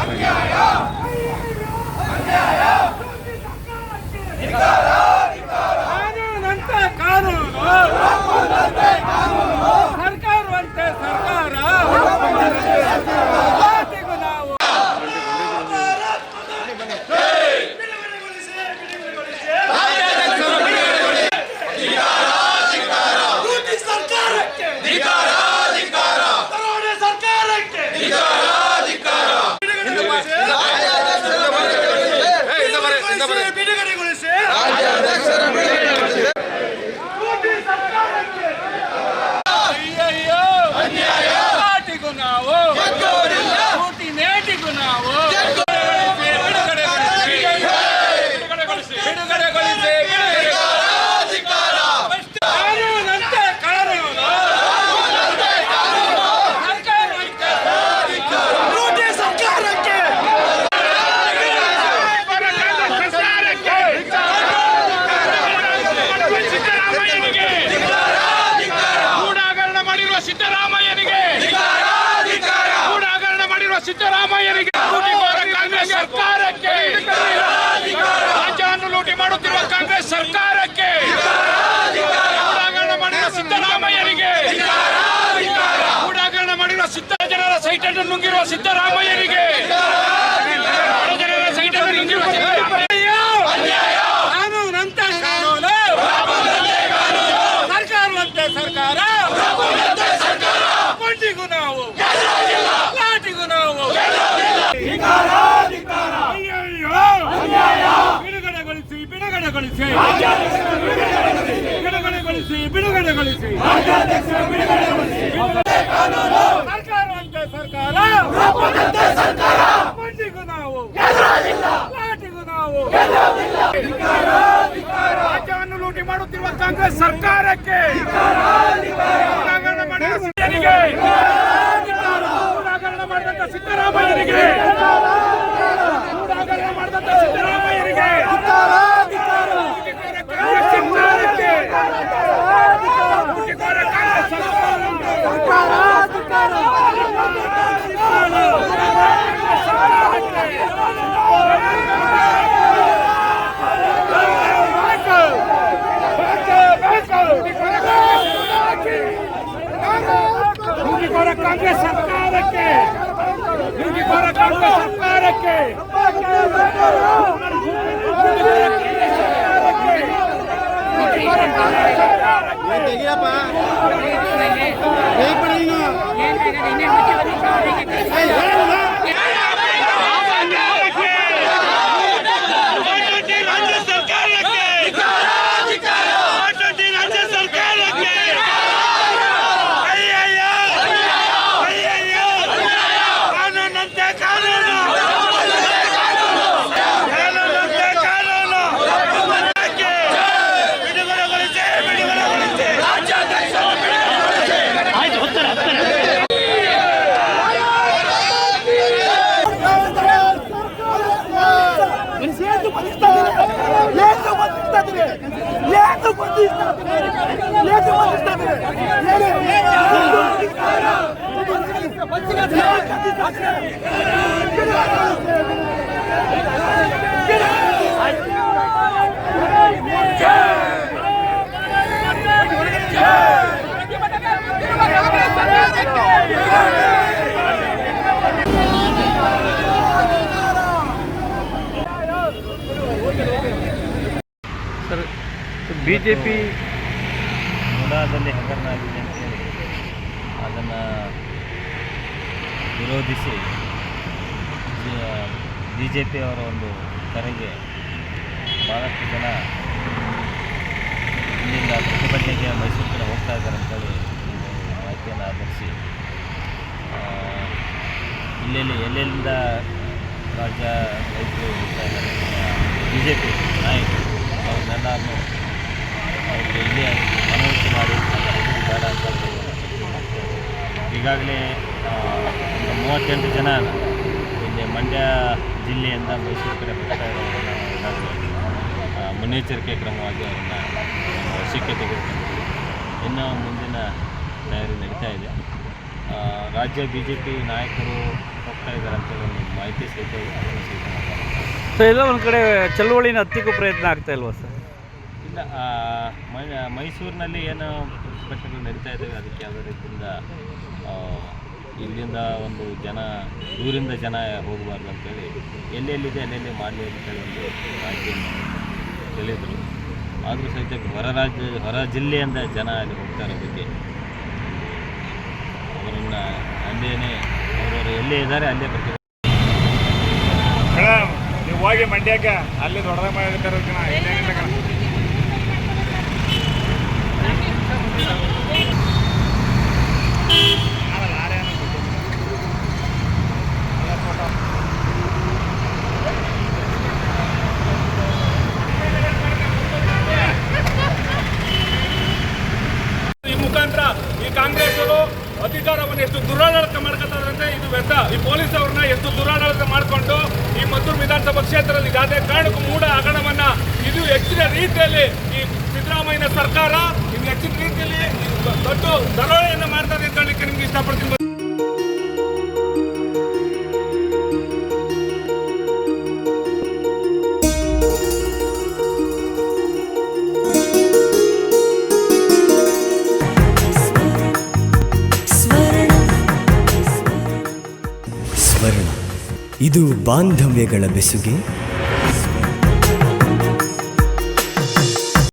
அநியாயம் ಸಿದ್ದರಾಮಯ್ಯನಿಗೆ ಕಾಂಗ್ರೆಸ್ ಸರ್ಕಾರಕ್ಕೆ. ರಾಜ್ಯವನ್ನು ಲೂಟಿ ಮಾಡುತ್ತಿರುವ ಕಾಂಗ್ರೆಸ್ ಸರ್ಕಾರಕ್ಕೆ. ಗೂಢಾಗರಣ ಮಾಡಿರುವ ಸಿದ್ದರಾಮಯ್ಯನಿಗೆ. ಗೂಢಾಗರಣ ಮಾಡಿರುವ ಸಿದ್ದ ಜನರ ಸೈಟನ್ನು ನುಂಗಿರುವ ಸಿದ್ದರಾಮಯ್ಯನಿಗೆ ಬಡ ಜನರ ಸೈಟ್ ಅನ್ನು ನುಂಗಿರುವ ಸಿದ್ದರಾಮಯ್ಯ ಕಾನೂನಂತೆ ಕಾನೂನು ಸರ್ಕಾರವಂತೆ ಸರ್ಕಾರ ಕೊಂಡಿಗೂ ನಾವು ಲಾಟಿಗೂ ನಾವು ಅಯ್ಯಯ್ಯೋ ಬಿಡುಗಡೆಗೊಳಿಸಿ ಬಿಡುಗಡೆಗೊಳಿಸಿ ಬಿಡುಗಡೆಗೊಳಿಸಿ. ಸರ್ಕಾರ. ಕೊಂಡಿಗೂ ನಾವು. ಲಾಟಿಗೂ ನಾವು. ರಾಜ್ಯವನ್ನು ಲೂಟಿ ಮಾಡುತ್ತಿರುವ ಕಾಂಗ್ರೆಸ್ ಸರ್ಕಾರಕ್ಕೆ. ಮಾಡಿದ ಸಿದ್ದರಾಮಯ್ಯನಿಗೆ ಗೂಢಾಗರಣ ಮಾಡಿದಂತ ಸಿದ್ದರಾಮಯ್ಯನಿಗೆ ಲೂಟಿಕೋರ ಕಾಂಗ್ರೆಸ್ ಸರ್ಕಾರಕ್ಕೆ ಲೂಟಿಕೋರ ಕಾಂಗ್ರೆಸ್ ಲೂಟಿಕೋರ ಕಾಂಗ್ರೆಸ್ ಸರ್ಕಾರಕ್ಕೆ ಲೂಟಿಕೋರ ಕಾಂಗ್ರೆಸ್ ಸರ್ಕಾರಕ್ಕೆ ರಾಜ್ಯ ಬಂದಿರ್ತಾರೆ ಬಿ ಜೆ ಪಿ ಮುಡಾದಲ್ಲಿ ಹಗರಣ ಆಗಿದೆ ಅಂತೇಳಿ ಅದನ್ನು ವಿರೋಧಿಸಿ ಬಿ ಜೆ ಪಿಯವರ ಒಂದು ಕರೆಗೆ ಭಾಳಷ್ಟು ಜನ ಇಲ್ಲಿಂದ ಪ್ರತಿಭಟನೆಗೆ ಮೈಸೂರು ಕಡೆ ಹೋಗ್ತಾ ಇದ್ದಾರೆ ಅಂತೇಳಿ ಮಾಹಿತಿಯನ್ನು ಆಧರಿಸಿ ಇಲ್ಲೆಲ್ಲಿ ಎಲ್ಲೆಲ್ಲಿ ಎಲ್ಲೆಲ್ಲಿಂದ ರಾಜ್ಯ ರೈತರು ಹೋಗ್ತಾ ಇದ್ದಾರೆ ಬಿ ಜೆ ಪಿ ನಾಯಕರು ಅವ್ರನ್ನೆಲ್ಲರನ್ನು ಅವ್ರಿಗೆ ಇಲ್ಲಿ ಮನವರಿಕೆ ಮಾಡಿ ಬೇಡ ಅಂತ ಈಗಾಗಲೇ ಒಂದು ಮೂವತ್ತೆಂಟು ಜನ ಇಲ್ಲಿ ಮಂಡ್ಯ ಜಿಲ್ಲೆಯಿಂದ ಮೈಸೂರು ಕಡೆ ಬರ್ತಾ ಇರೋದನ್ನು ಮುನ್ನೆಚ್ಚರಿಕೆ ಕ್ರಮವಾಗಿ ಅವರನ್ನು ವಶಕ್ಕೆ ತೆಗೆದುಕೊಂಡಿದ್ದೀವಿ ಇನ್ನು ಮುಂದಿನ ತಯಾರಿ ನಡೀತಾ ಇದೆ. ರಾಜ್ಯ ಬಿ ಜೆ ಪಿ ನಾಯಕರು ಹೋಗ್ತಾ ಇದ್ದಾರೆ ಅಂತೇಳಿ ಒಂದು ಮಾಹಿತಿ ಸಹಿತ ಸೊ ಎಲ್ಲ ಒಂದು ಕಡೆ ಚಳುವಳಿನ ಹತ್ತಿಕ್ಕೂ ಪ್ರಯತ್ನ ಆಗ್ತಾ ಇಲ್ವಾ ಸರ್? ಇಲ್ಲ ಮೈಸೂರಿನಲ್ಲಿ ಏನು ಪ್ರತಿಭಟನೆಗಳು ನಡೀತಾ ಇದ್ದಾವೆ? ಅದಕ್ಕೆ ಯಾವುದೇ ರೀತಿಯಿಂದ ಇಲ್ಲಿಂದ ಒಂದು ಜನ, ದೂರಿಂದ ಜನ ಹೋಗಬಾರ್ದು ಅಂತೇಳಿ ಎಲ್ಲೆಲ್ಲಿದೆ ಅಲ್ಲೆಲ್ಲಿ ಮಾಡಲಿ ಅಂತೇಳಿ ಒಂದು ಮಾಹಿತಿಯನ್ನು ತಿಳಿದರು ಆದರೂ ಸಹಿತ ಹೊರ ರಾಜ್ಯ, ಹೊರ ಜಿಲ್ಲೆಯಿಂದ ಜನ ಅಲ್ಲಿ ಹೋಗ್ತಾ ಇರೋದಕ್ಕೆ ಅವರನ್ನು ಅಲ್ಲೇ ಅವರವರು ಎಲ್ಲೇ ಇದ್ದಾರೆ ಅಲ್ಲೇ ಬರ್ತಾರೆ. ಹೋಗಿ ಮಂಡ್ಯಕ್ಕೆ, ಅಲ್ಲಿ ದೊಡ್ಡದಾಗ ಮಾಡಿರ್ತಾರೆ ಈ ಮುಖಾಂತರ ಈ ಕಾಂಗ್ರೆಸ್ ಅವರು ಅಧಿಕಾರವನ್ನು ಎಷ್ಟು ದುರಾಡಳಿತ ಮಾಡ್ಕೊತಾರೆ ಅಂದ್ರೆ ಇದು ವ್ಯರ್ಥ. ಈ ಪೊಲೀಸ್ ಅವ್ರನ್ನ ಎಷ್ಟು ದುರಾಡಳಿತ ಮಾಡಿಕೊಂಡು ಈ ಮದ್ದೂರು ವಿಧಾನಸಭಾ ಕ್ಷೇತ್ರದಲ್ಲಿ ಯಾವುದೇ ಕಾರಣಕ್ಕೂ ಮೂಢ ಹಗರಣವನ್ನ ಇದು ಹೆಚ್ಚಿನ ರೀತಿಯಲ್ಲಿ ಈ ಸಿದ್ದರಾಮಯ್ಯನ ಸರ್ಕಾರ ಇದು ಹೆಚ್ಚಿನ ರೀತಿಯಲ್ಲಿ ದೊಡ್ಡ ದರೋಳೆಯನ್ನು ಮಾಡ್ತಾರೆ ನಿಮ್ಗೆ ಇಷ್ಟಪಡ್ತೀನಿ ಇದು ಬಾಂಧವ್ಯಗಳ ಬೆಸುಗೆ